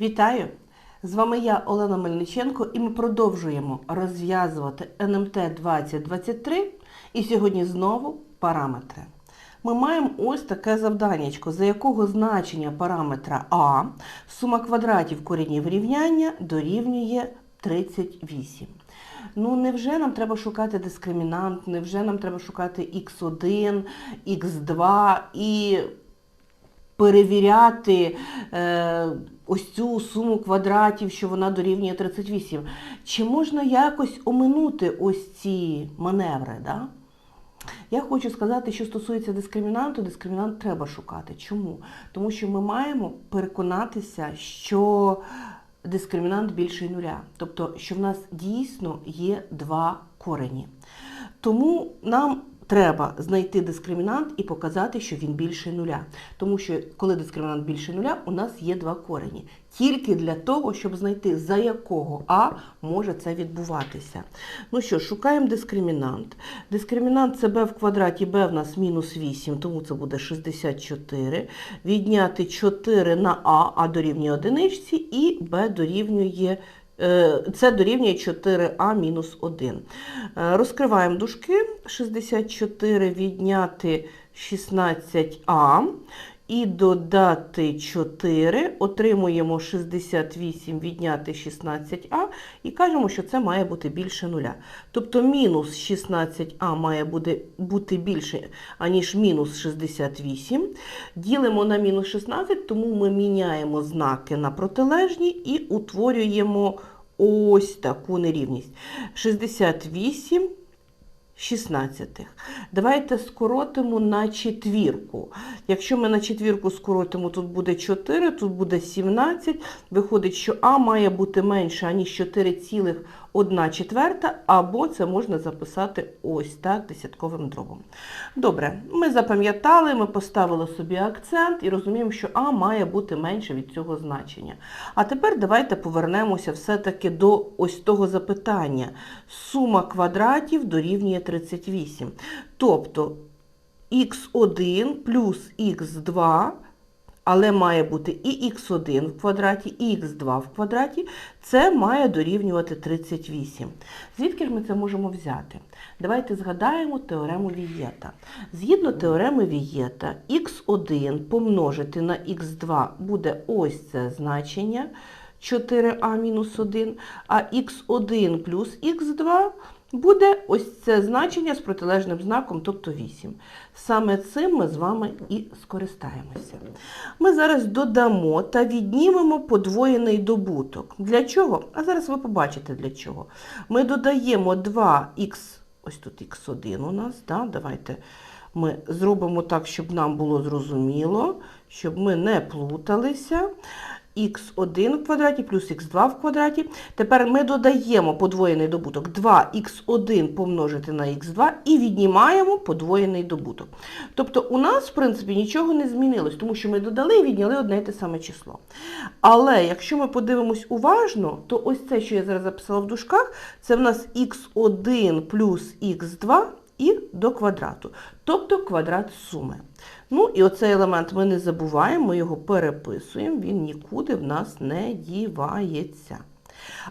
Вітаю! З вами я, Олена Мельниченко, і ми продовжуємо розв'язувати НМТ 2023. І сьогодні знову параметри. Ми маємо ось таке завданнячко, за якого значення параметра А сума квадратів коренів рівняння дорівнює 38. Ну, невже нам треба шукати дискримінант, невже нам треба шукати х1, х2 і перевіряти е, ось цю суму квадратів, що вона дорівнює 38. Чи можна якось оминути ось ці маневри? Да? Я хочу сказати, що стосується дискримінанту, дискримінант треба шукати. Чому? Тому що ми маємо переконатися, що дискримінант більший нуля. Тобто, що в нас дійсно є два корені. Тому нам треба знайти дискримінант і показати, що він більше нуля. Тому що коли дискримінант більше нуля, у нас є два корені. Тільки для того, щоб знайти, за якого А може це відбуватися. Ну що, шукаємо дискримінант. Дискримінант це b в квадраті, b в нас мінус 8, тому це буде 64. Відняти 4 на А, А дорівнює одиничці, і b дорівнює Е, це дорівнює 4а мінус 1. Е, Розкриваємо дужки. 64 відняти 16а і додати 4. Отримуємо 68 відняти 16а і кажемо, що це має бути більше нуля. Тобто мінус 16а має бути, більше, аніж мінус 68. Ділимо на мінус 16, тому ми міняємо знаки на протилежні і утворюємо ось таку нерівність. 68 16. Давайте скоротимо на четвірку. Якщо ми на четвірку скоротимо, тут буде 4, тут буде 17. Виходить, що А має бути менше, аніж 4,1 четверта, або це можна записати ось так десятковим дробом. Добре, ми запам'ятали, ми поставили собі акцент і розуміємо, що А має бути менше від цього значення. А тепер давайте повернемося все-таки до ось того запитання. Сума квадратів дорівнює 38. Тобто х1 плюс х2, але має бути і х1 в квадраті, і х2 в квадраті, це має дорівнювати 38. Звідки ж ми це можемо взяти? Давайте згадаємо теорему Вієта. Згідно теореми Вієта, х1 помножити на х2 буде ось це значення 4а-1, а х1 плюс х2 буде ось це значення з протилежним знаком, тобто 8. Саме цим ми з вами і скористаємося. Ми зараз додамо та віднімемо подвоєний добуток. Для чого? А зараз ви побачите для чого. Ми додаємо 2х, ось тут х1 у нас, да? давайте ми зробимо так, щоб нам було зрозуміло, щоб ми не плуталися х1 в квадраті плюс х2 в квадраті. Тепер ми додаємо подвоєний добуток 2х1 помножити на х2 і віднімаємо подвоєний добуток. Тобто у нас, в принципі, нічого не змінилось, тому що ми додали і відняли одне і те саме число. Але якщо ми подивимось уважно, то ось це, що я зараз записала в дужках, це в нас х1 плюс х2 і до квадрату, тобто квадрат суми. Ну і оцей елемент ми не забуваємо, ми його переписуємо, він нікуди в нас не дівається.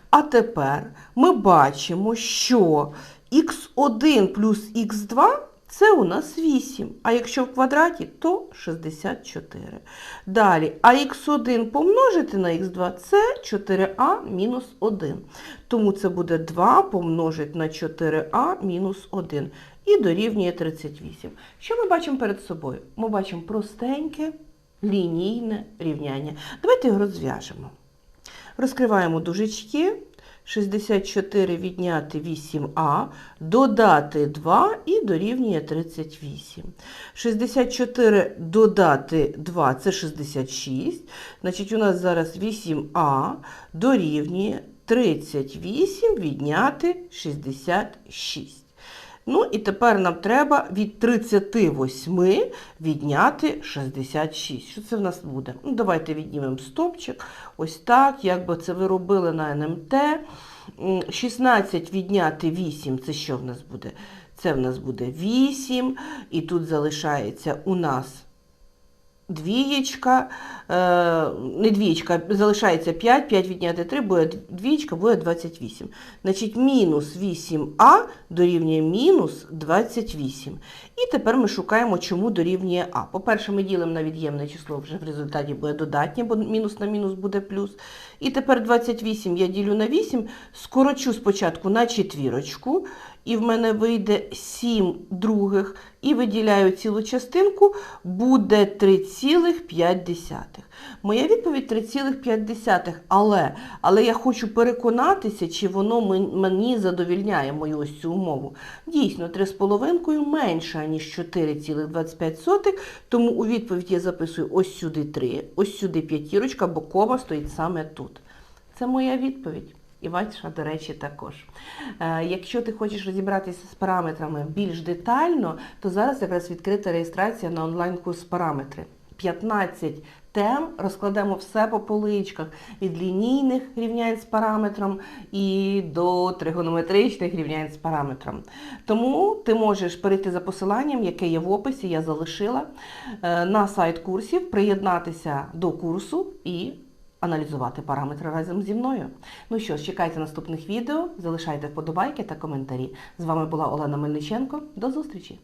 А тепер ми бачимо, що х1 плюс х2 це у нас 8, а якщо в квадраті, то 64. Далі, а х1 помножити на х2 це 4а мінус 1. Тому це буде 2 помножити на 4а мінус 1 і дорівнює 38. Що ми бачимо перед собою? Ми бачимо простеньке лінійне рівняння. Давайте його розв'яжемо. Розкриваємо дужечки. 64 відняти 8а, додати 2 і дорівнює 38. 64 додати 2 це 66. Значить, у нас зараз 8а дорівнює 38 відняти 66. Ну і тепер нам треба від 38 відняти 66. Що це в нас буде? Ну, Давайте віднімемо стопчик. Ось так, як би це ви робили на НМТ. 16 відняти 8, це що в нас буде? Це в нас буде 8. І тут залишається у нас двієчка, е, не двієчка, залишається 5, 5 відняти 3, буде двієчка, буде 28. Значить, мінус 8а дорівнює мінус 28. І тепер ми шукаємо, чому дорівнює а. По-перше, ми ділимо на від'ємне число, вже в результаті буде додатнє, бо мінус на мінус буде плюс. І тепер 28 я ділю на 8, скорочу спочатку на четвірочку, і в мене вийде 7 других, і виділяю цілу частинку, буде 3,5. Моя відповідь 3,5, але, але я хочу переконатися, чи воно мені задовільняє мою ось цю умову. Дійсно, 3,5 менше, ніж 4,25, тому у відповідь я записую ось сюди 3, ось сюди п'ятірочка, бо кома стоїть саме тут. Це моя відповідь. І ваша, до речі, також. Е, якщо ти хочеш розібратися з параметрами більш детально, то зараз якраз відкрита реєстрація на онлайн-курс параметри. 15 тем розкладемо все по поличках від лінійних рівнянь з параметром і до тригонометричних рівнянь з параметром. Тому ти можеш перейти за посиланням, яке є в описі, я залишила е, на сайт курсів, приєднатися до курсу і аналізувати параметри разом зі мною. Ну що ж, чекайте наступних відео, залишайте вподобайки та коментарі. З вами була Олена Мельниченко. До зустрічі!